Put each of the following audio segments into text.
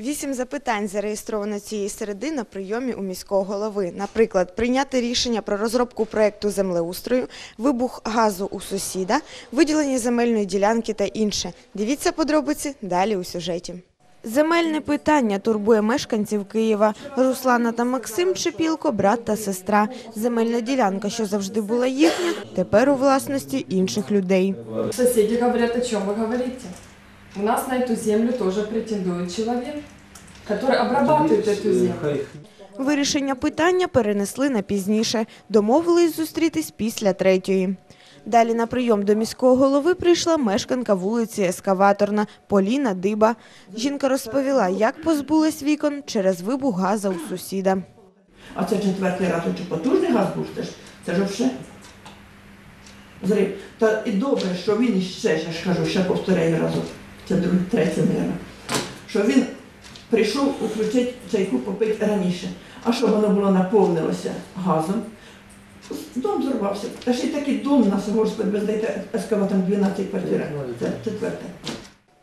Вісім запитань зареєстровано цієї середи на прийомі у міського голови. Наприклад, прийняти рішення про розробку проекту землеустрою, вибух газу у сусіда, виділення земельної ділянки та інше. Дивіться подробиці далі у сюжеті. Земельне питання турбує мешканців Києва. Руслана та Максим Чепілко – брат та сестра. Земельна ділянка, що завжди була їхня, тепер у власності інших людей. Соседи говорят, о чем вы говорите? У нас на эту землю тоже претендует человек, который обрабатывает эту землю. Вирішення питання перенесли на пізніше. Домовились зустрітись після третьої. Далі на прийом до міського голови прийшла мешканка вулиці Ескаваторна Поліна Диба. Жінка розповіла, як позбулась вікон через вибух газа у сусіда. А це четвертий раз, чи потужний газ пустиш, це ж все. Зрив. Та і добре, що він ще, я ж кажу, ще повторяю разок, це друге, третє мабуть, що він прийшов включити чайку попити раніше. А що воно було наповнилося газом, дом зорвався. Та ще й такий дом у нас, господи, ви знаєте, ескаватом 12 квартир. Це четверте.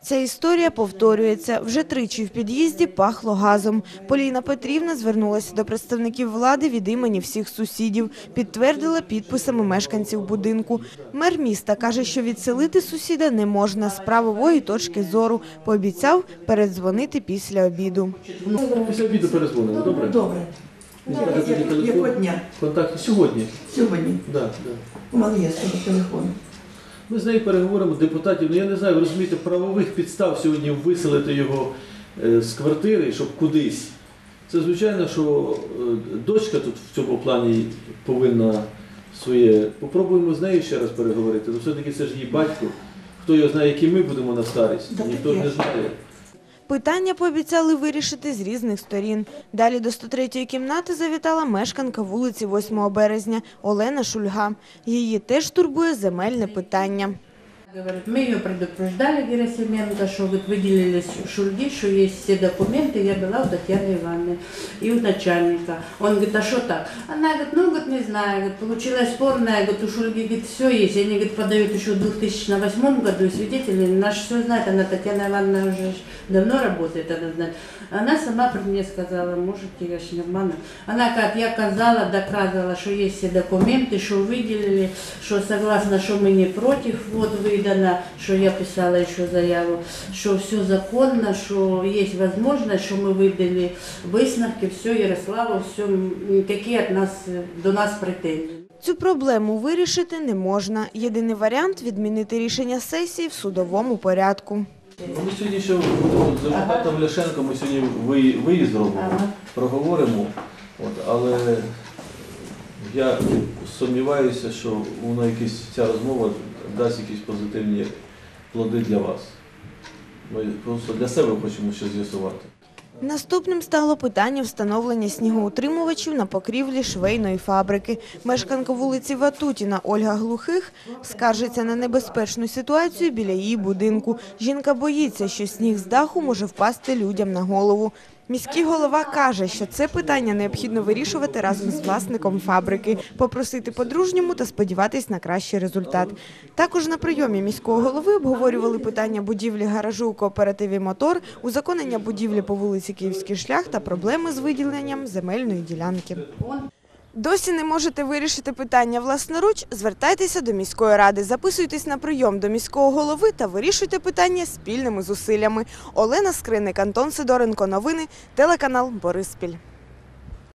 Ця історія повторюється. Вже тричі в під'їзді пахло газом. Поліна Петрівна звернулася до представників влади від імені всіх сусідів, підтвердила підписами мешканців будинку. Мер міста каже, що відселити сусіда не можна з правової точки зору. Пообіцяв передзвонити після обіду. Після обіду перезвонимо, добре? Добре. Телефон? Якого дня? Контакти сьогодні. Сьогодні. Да, да. У мене є свого телефону. Ми з нею переговоримо депутатів. Ну я не знаю, ви розумієте, правових підстав сьогодні виселити його е, з квартири, щоб кудись. Це звичайно, що е, дочка тут в цьому плані повинна своє. Попробуємо з нею ще раз переговорити. Ну все-таки це ж її батько. Хто його знає, які ми будемо на старість? Ніхто не знає. Питання пообіцяли вирішити з різних сторін. Далі до 103-ї кімнати завітала мешканка вулиці 8 березня Олена Шульга. Її теж турбує земельне питання. Говорит, мы ее предупреждали, Герасименко, что вот выделили Шульги, что есть все документы. Я была у Татьяны Ивановны и у начальника. Он говорит, а что так? Она говорит, ну, говорит, не знаю, говорит, получилась спорная, говорит, у Шульги говорит, все есть. Они говорит, подают еще в 2008 году, и свидетели наш все знает. Она, Татьяна Ивановна, уже давно работает, она знает. Она сама при мне сказала, можете, я ж нормально. Она говорит, я казала, доказывала, что есть все документы, что выделили, что согласно, что мы не против, вот выдано, что я писала еще заяву, что все законно, что есть возможность, что мы выдали висновки, все, Ярославу, все, никакие от нас, до нас претензии. Цю проблему вирішити не можна. Єдиний варіант відмінити рішення сесії в судовому порядку. Ми сьогодні ще будемо з депутатом Ляшенко, ми сьогодні ви- виїзд зробимо, Ага. проговоримо. От, але я сумніваюся, що воно якісь, ця розмова дасть якісь позитивні плоди для вас. Ми просто для себе хочемо щось з'ясувати. Наступним стало питання встановлення снігоутримувачів на покрівлі швейної фабрики. Мешканка вулиці Ватутіна Ольга Глухих скаржиться на небезпечну ситуацію біля її будинку. Жінка боїться, що сніг з даху може впасти людям на голову. Міський голова каже, що це питання необхідно вирішувати разом з власником фабрики, попросити по-дружньому та сподіватись на кращий результат. Також на прийомі міського голови обговорювали питання будівлі гаражу у кооперативі «Мотор», узаконення будівлі по вулиці Київський шлях та проблеми з виділенням земельної ділянки. Досі не можете вирішити питання власноруч? Звертайтеся до міської ради, записуйтесь на прийом до міського голови та вирішуйте питання спільними зусиллями. Олена Скриник, Антон Сидоренко. Новини, телеканал Бориспіль.